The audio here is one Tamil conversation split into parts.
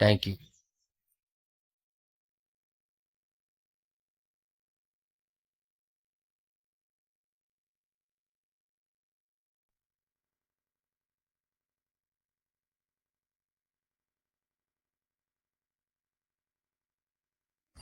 தேங்க்யூ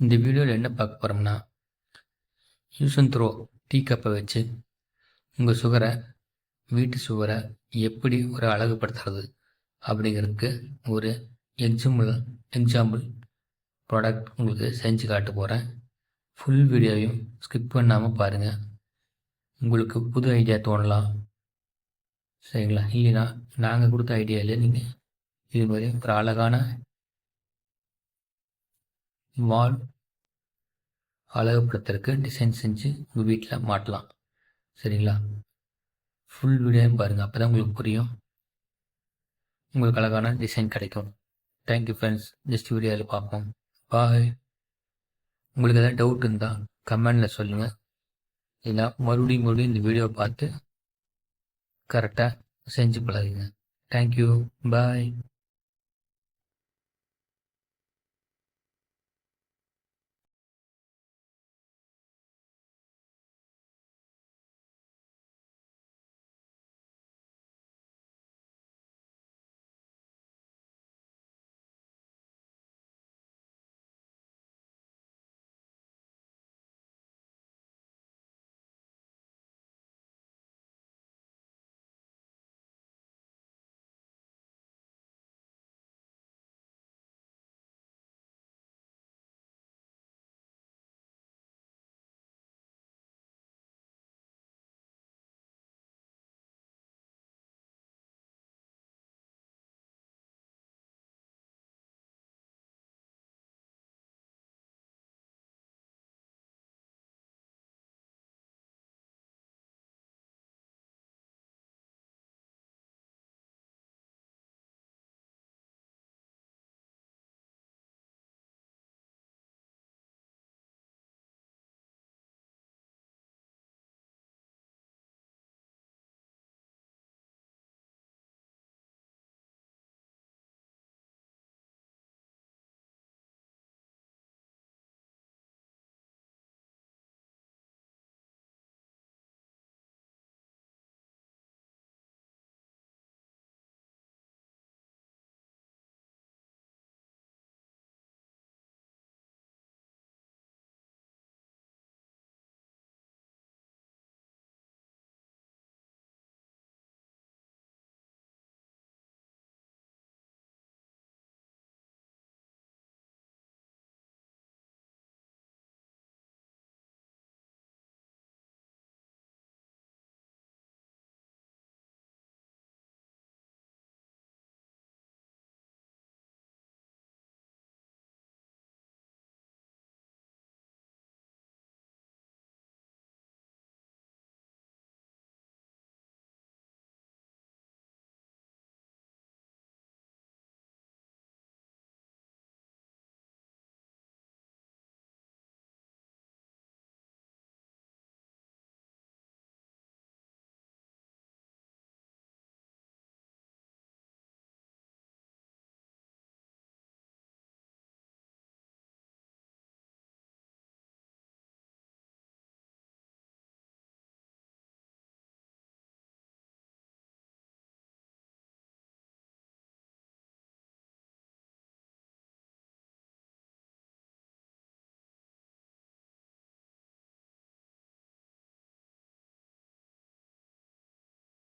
இந்த வீடியோவில் என்ன பார்க்க போகிறோம்னா யூஸ் அண்ட் த்ரோ டீ கப்பை வச்சு உங்கள் சுகரை வீட்டு சுகரை எப்படி ஒரு அழகுபடுத்துறது அப்படிங்கிறதுக்கு ஒரு எக்ஸாம்பிள் எக்ஸாம்பிள் ப்ராடக்ட் உங்களுக்கு செஞ்சு காட்ட போகிறேன் ஃபுல் வீடியோவையும் ஸ்கிப் பண்ணாமல் பாருங்கள் உங்களுக்கு புது ஐடியா தோணலாம். சரிங்களா? இல்லைன்னா நாங்கள் கொடுத்த ஐடியாவில் நீங்கள் இது மாதிரி ஒரு அழகான வால் அழகுப்படுத்துறதுக்கு டிசைன் செஞ்சு உங்கள் வீட்டில் மாட்டலாம். சரிங்களா? ஃபுல் வீடியோவும் பாருங்கள் அப்போ தான் உங்களுக்கு புரியும். உங்களுக்கு அழகான டிசைன் கிடைக்கும். தேங்க்யூ ஃப்ரெண்ட்ஸ் நெக்ஸ்ட் வீடியோவில் பார்ப்போம். பாய் உங்களுக்கு எதாவது டவுட் இருந்தால் கமெண்டில் சொல்லுங்கள் இல்லைனா மறுபடியும் மறுபடியும் இந்த வீடியோவை பார்த்து கரெக்டாக செஞ்சு பழகுங்க. Thank you bye